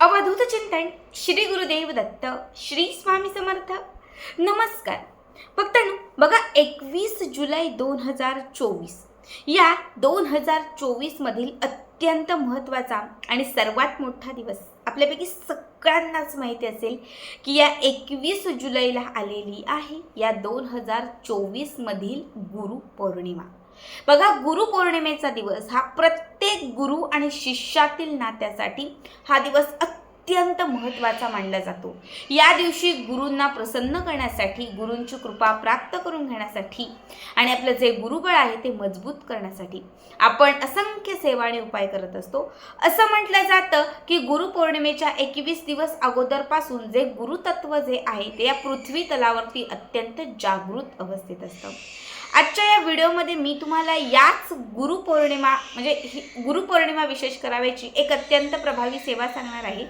अवधूत चिंतन श्री गुरुदेव दत्त श्री स्वामी समर्थ. नमस्कार. फक्त बघा एकवीस जुलै दोन हजार चोवीस. या दोन हजार चोवीसमधील अत्यंत महत्त्वाचा आणि सर्वात मोठा दिवस आपल्यापैकी सगळ्यांनाच माहिती असेल की या एकवीस जुलैला आलेली आहे या दोन हजार चोवीसमधील गुरुपौर्णिमा बघा गुरुपौर्णिमेचा दिवस हा प्रत्येक गुरु आणि शिष्यातील नात्यासाठी हा दिवस अत्यंत महत्त्वाचा मानला जातो. या दिवशी गुरूंना प्रसन्न करण्यासाठी गुरूंची कृपा प्राप्त करून घेण्यासाठी आणि आपलं जे गुरुबळ आहे ते मजबूत करण्यासाठी आपण असंख्य सेवा आणि उपाय करत असतो. असं म्हटलं जातं की गुरुपौर्णिमेच्या एकवीस दिवस अगोदरपासून जे गुरुतत्व जे आहे ते या पृथ्वी तलावरती अत्यंत जागृत अवस्थेत असतं. आजच्या या व्हिडिओमध्ये मी तुम्हाला याच गुरुपौर्णिमा म्हणजे ही गुरुपौर्णिमा विशेष करावयाची एक अत्यंत प्रभावी सेवा सांगणार आहे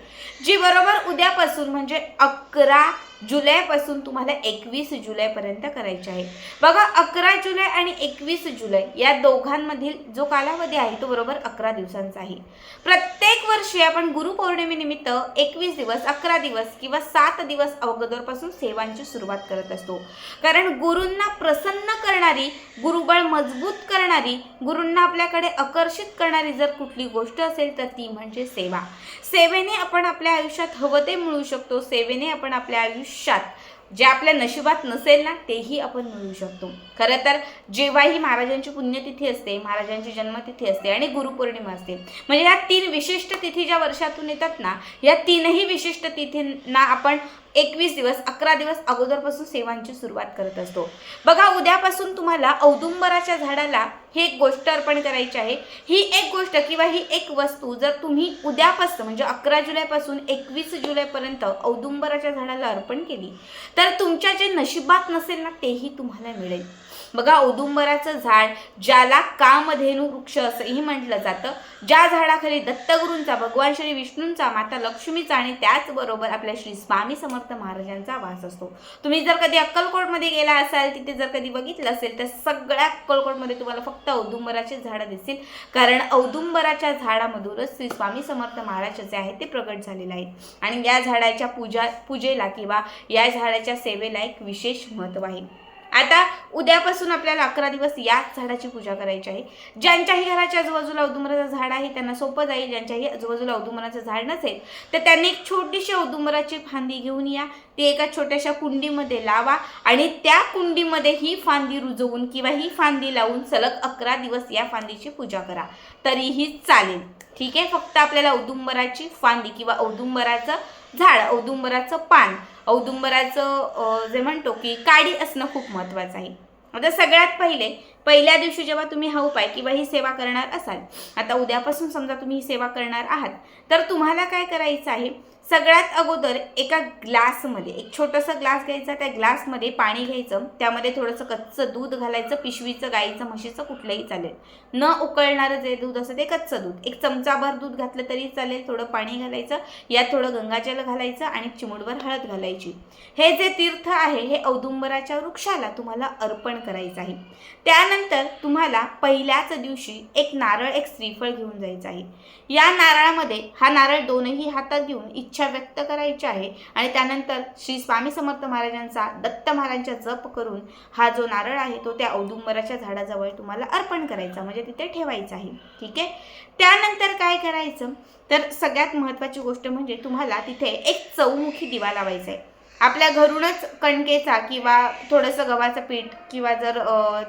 जी बरोबर उद्यापासून म्हणजे अकरा जुलैपासून तुम्हाला एकवीस जुलैपर्यंत करायची आहे. बघा अकरा जुलै आणि एकवीस जुलै या दोघांमधील जो कालावधी आहे तो बरोबर अकरा दिवसांचा आहे. प्रत्येक वर्षी आपण गुरुपौर्णिमेनिमित्त एकवीस दिवस अकरा दिवस किंवा सात दिवस अगोदरपासून सेवांची सुरुवात करत असतो. कारण गुरूंना प्रसन्न करणारी गुरुबळ मजबूत करणारी गुरूंना आपल्याकडे आकर्षित करणारी जर कुठली गोष्ट असेल तर ती म्हणजे सेवा. सेवेने आपण आपल्या आयुष्यात हवं ते मिळू शकतो सेवेने आपण आपल्या आयुष्य आयुष्यात जे आपल्या नशिबात नसेल ना तेही आपण मिळवू शकतो. खरं तर जेव्हाही महाराजांची पुण्यतिथी असते महाराजांची जन्मतिथी असते आणि गुरुपौर्णिमा असते. म्हणजे या तीन विशिष्ट तिथी ज्या वर्षातून येतात ना या तीनही विशिष्ट तिथींना आपण एकवीस दिवस अकरा दिवस अगोदरपासून सेवांची सुरुवात करत असतो. बघा उद्यापासून तुम्हाला औदुंबराच्या झाडाला ही एक गोष्ट अर्पण करायची आहे. ही एक गोष्ट किंवा ही एक वस्तू जर तुम्ही उद्यापासून म्हणजे अकरा जुलैपासून एकवीस जुलैपर्यंत औदुंबराच्या झाडाला अर्पण केली तर तुमच्या जे नशिबात नसेल ना तेही तुम्हाला मिळेल. बघा औदुंबराचं झाड ज्याला कामधेनू वृक्ष असंही म्हटलं जातं ज्या झाडाखाली दत्तगुरूंचा भगवान श्री विष्णूंचा माता लक्ष्मीचा आणि त्याचबरोबर आपल्या श्री स्वामी समर्थ महाराजांचा वास असतो. तुम्ही जर कधी अक्कलकोटमध्ये गेला असाल तिथे जर कधी बघितलं असेल तर सगळ्या अक्कलकोटमध्ये तुम्हाला फक्त औदुंबराचे झाडं दिसतील. कारण औदुंबराच्या झाडामधूनच श्री स्वामी समर्थ महाराज जे आहेत ते प्रगट झालेले आहेत. आणि या झाडाच्या पूजा पूजेला किंवा या झाडाच्या सेवेला एक विशेष महत्त्व आहे. आता उद्यापासून आपल्याला अकरा दिवस याच झाडाची पूजा करायची आहे. ज्यांच्याही घराच्या आजूबाजूला औदुंबराचं झाड आहे त्यांना सोपं जाईल. ज्यांच्याही आजूबाजूला औदुंबराचं झाड नसेल तर त्यांनी एक छोटीशी औदुंबराची फांदी घेऊन या. ती एका छोट्याशा कुंडीमध्ये लावा आणि त्या कुंडीमध्ये ही फांदी रुजवून किंवा ही फांदी लावून सलग अकरा दिवस या फांदीची पूजा करा. तरीही चालेल. ठीक आहे? फक्त आपल्याला औदुंबराची फांदी किंवा औदुंबराचं झाड औदुंबराचं पान. औदुंबराचं जे म्हणतो की काडी असणं खूप महत्त्वाचं आहे. आता सगळ्यात पहिले पहिल्या दिवशी जेव्हा तुम्ही हा उपाय किंवा ही सेवा करणार असाल आता उद्यापासून समजा तुम्ही ही सेवा करणार आहात तर तुम्हाला काय करायचं आहे? सगळ्यात अगोदर एका ग्लासमध्ये एक छोटंसं ग्लास घ्यायचा त्या ग्लासमध्ये पाणी घ्यायचं त्यामध्ये थोडंसं कच्चं दूध घालायचं पिशवीचं गाईचं म्हशीचं कुठलंही चालेल. न उकळणारं जे दूध असतं ते कच्चं दूध. एक चमचाभर दूध घातलं तरी चालेल थोडं पाणी घालायचं यात थोडं गंगाजल घालायचं आणि चिमुडवर हळद घालायची. हे जे तीर्थ आहे हे औदुंबराच्या वृक्षाला तुम्हाला अर्पण करायचं आहे. त्यानंतर तुम्हाला पहिल्याच दिवशी एक नारळ एक श्रीफळ घेऊन जायचं आहे. या नारळामध्ये हा नारळ दोनही हातात घेऊन इच्छा इच्छा व्यक्त करायची आहे. आणि त्यानंतर श्री स्वामी समर्थ महाराजांचा दत्त महाराजांचा जप करून हा जो नारळ आहे तो त्या औदुंबराच्या झाडाजवळ तुम्हाला अर्पण करायचा म्हणजे तिथे ठेवायचा आहे. ठीक आहे? त्यानंतर काय करायचं? तर सगळ्यात महत्त्वाची गोष्ट म्हणजे तुम्हाला तिथे एक चौमुखी दिवा लावायचा आहे. आपल्या घरूनच कणकेचा किंवा थोडंसं गव्हाचं पीठ किंवा जर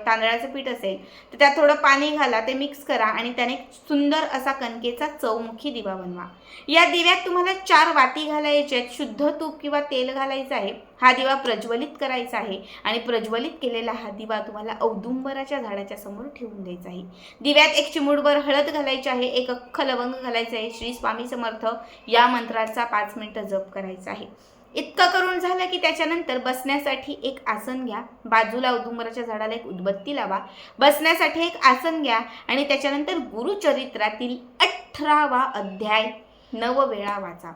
तांदळाचं पीठ असेल तर त्यात थोडं पाणी घाला ते मिक्स करा आणि त्याने सुंदर असा कणकेचा चौमुखी दिवा बनवा. या दिव्यात तुम्हाला चार वाती घालायचे आहेत. शुद्ध तूप किंवा तेल घालायचं आहे. हा दिवा प्रज्वलित करायचा आहे आणि प्रज्वलित केलेला हा दिवा तुम्हाला औदुंबराच्या झाडाच्या समोर ठेवून द्यायचा आहे. दिव्यात एक चिमुडभर हळद घालायची आहे एक अख्ख लवंग घालायचं आहे. श्री स्वामी समर्थ या मंत्राचा पाच मिनिटं जप करायचा आहे. इतकं करून झालं की त्याच्यानंतर बसण्यासाठी एक आसन घ्या. बाजूला उदुंबराच्या झाडाला एक उदबत्ती लावा. बसण्यासाठी एक आसन घ्या आणि त्याच्यानंतर गुरुचरित्रातील अठरावा अध्याय नव वेळा वाचा.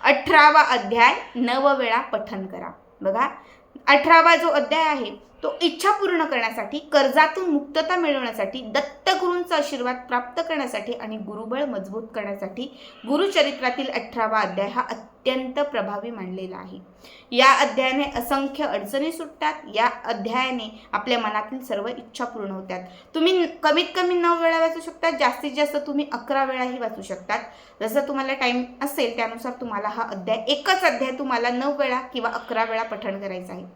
अठरावा अध्याय नव वेळा पठन करा. बघा अठरावा जो अध्याय आहे तो इच्छा पूर्ण करण्यासाठी कर्जातून मुक्तता मिळवण्यासाठी दत्तगुरूंचा आशीर्वाद प्राप्त करण्यासाठी आणि गुरुबळ मजबूत करण्यासाठी गुरुचरित्रातील अठरावा अध्याय हा अत्यंत प्रभावी मानलेला आहे. या अध्यायाने असंख्य अडचणी सुटतात या अध्यायाने आपल्या मनातील सर्व इच्छा पूर्ण होतात. तुम्ही कमीत कमी नऊ वेळा वाचू शकता जास्तीत जास्त तुम्ही अकरा वेळाही वाचू शकतात. जसं तुम्हाला टाईम असेल त्यानुसार तुम्हाला हा अध्याय एकच अध्याय तुम्हाला नऊ वेळा किंवा अकरा वेळा पठण करायचा आहे.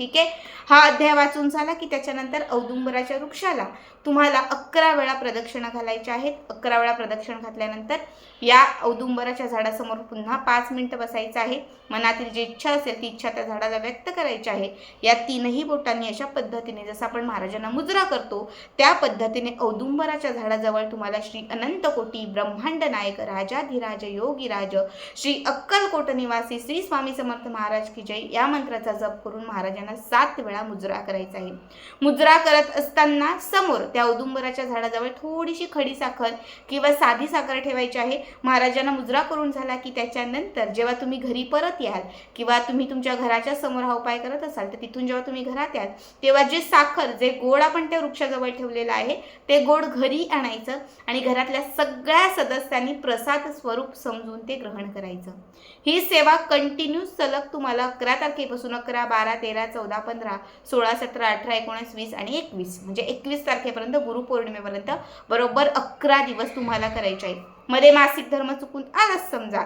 ठीक आहे? हा अध्याय वाचून झाला की त्याच्यानंतर औदुंबराच्या वृक्षाला तुम्हाला अकरा वेळा प्रदक्षिणा घालायच्या आहेत. अकरा वेळा प्रदक्षिण घातल्यानंतर या औदुंबराच्या झाडासमोर पुन्हा पाच मिनटं बसायचं आहे. मनातील जी इच्छा असेल ती इच्छा त्या झाडाला व्यक्त करायची आहे. या तीनही बोटांनी अशा पद्धतीने जसं आपण महाराजांना मुजरा करतो त्या पद्धतीने औदुंबराच्या झाडाजवळ तुम्हाला श्री अनंत कोटी ब्रह्मांड नायक राजाधिराज योगीराज श्री अक्कलकोट निवासी श्री स्वामी समर्थ महाराज की जय या मंत्राचा जप करून महाराजांना सात वेळा मुजरा करायचा आहे. मुजरा करत असताना समोर त्या औदुंबराच्या झाडाजवळ थोडीशी खडी साखर किंवा साधी साखर ठेवायची आहे. महाराजांना मुजरा करून झाला की त्याच्यानंतर जेव्हा तुम्ही घरी परत याल किंवा तुम्ही तुमच्या घराच्या समोर हा उपाय करत असाल तर तिथून जेव्हा तुम्ही घरात याल तेव्हा जे साखर जे गोड आपण त्या वृक्षाजवळ ठेवलेलं आहे ते गोड घरी आणायचं आणि घरातल्या सगळ्या सदस्यांनी प्रसाद स्वरूप समजून ते ग्रहण करायचं. ही सेवा कंटिन्यू सलग तुम्हाला अकरा तारखेपासून अकरा बारा तेरा चौदा पंधरा सोळा सतरा अठरा एकोणीस वीस आणि एकवीस. म्हणजे एकवीस तारखेपर्यंत गुरुपौर्णिमेपर्यंत बरोबर अकरा दिवस तुम्हाला करायचे आहेत. मध्ये मासिक धर्म चुकून आलाच समजा.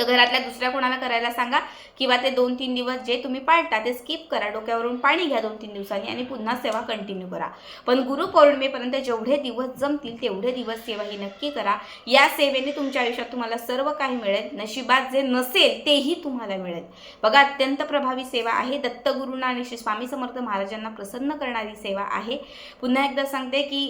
तर घरातल्या दुसऱ्या कोणाला करायला सांगा किंवा ते दोन तीन दिवस जे तुम्ही पाळता ते स्किप करा. डोक्यावरून पाणी घ्या दोन तीन दिवसांनी आणि पुन्हा सेवा कंटिन्यू करा. पण गुरुपौर्णिमेपर्यंत जेवढे दिवस जमतील तेवढे दिवस सेवा ही नक्की करा. या सेवेने तुमच्या आयुष्यात तुम्हाला सर्व काही मिळेल. नशिबात जे नसेल तेही तुम्हाला मिळेल. बघा अत्यंत प्रभावी सेवा आहे. दत्तगुरूंना आणि श्री स्वामी समर्थ महाराजांना प्रसन्न करणारी सेवा आहे. पुन्हा एकदा सांगते की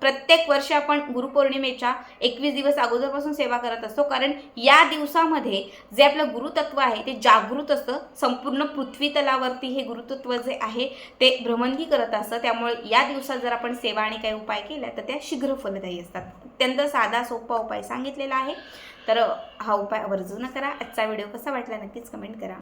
प्रत्येक वर्षी आपण गुरुपौर्णिमेच्या एकवीस दिवस अगोदरपासून सेवा करत असतो. कारण या दिवसामध्ये जे आपलं गुरुतत्व आहे ते जागृत असतं. संपूर्ण पृथ्वी तलावरती हे गुरुतत्व जे आहे ते भ्रमणगी करत असतं. त्यामुळे या दिवसात जर आपण सेवा आणि काही उपाय केल्या तर त्या शीघ्र फलदायी असतात. अत्यंत साधा सोपा उपाय सांगितलेला आहे. तर हा उपाय आवर्जून करा. आजचा व्हिडिओ कसा वाटला नक्कीच कमेंट करा.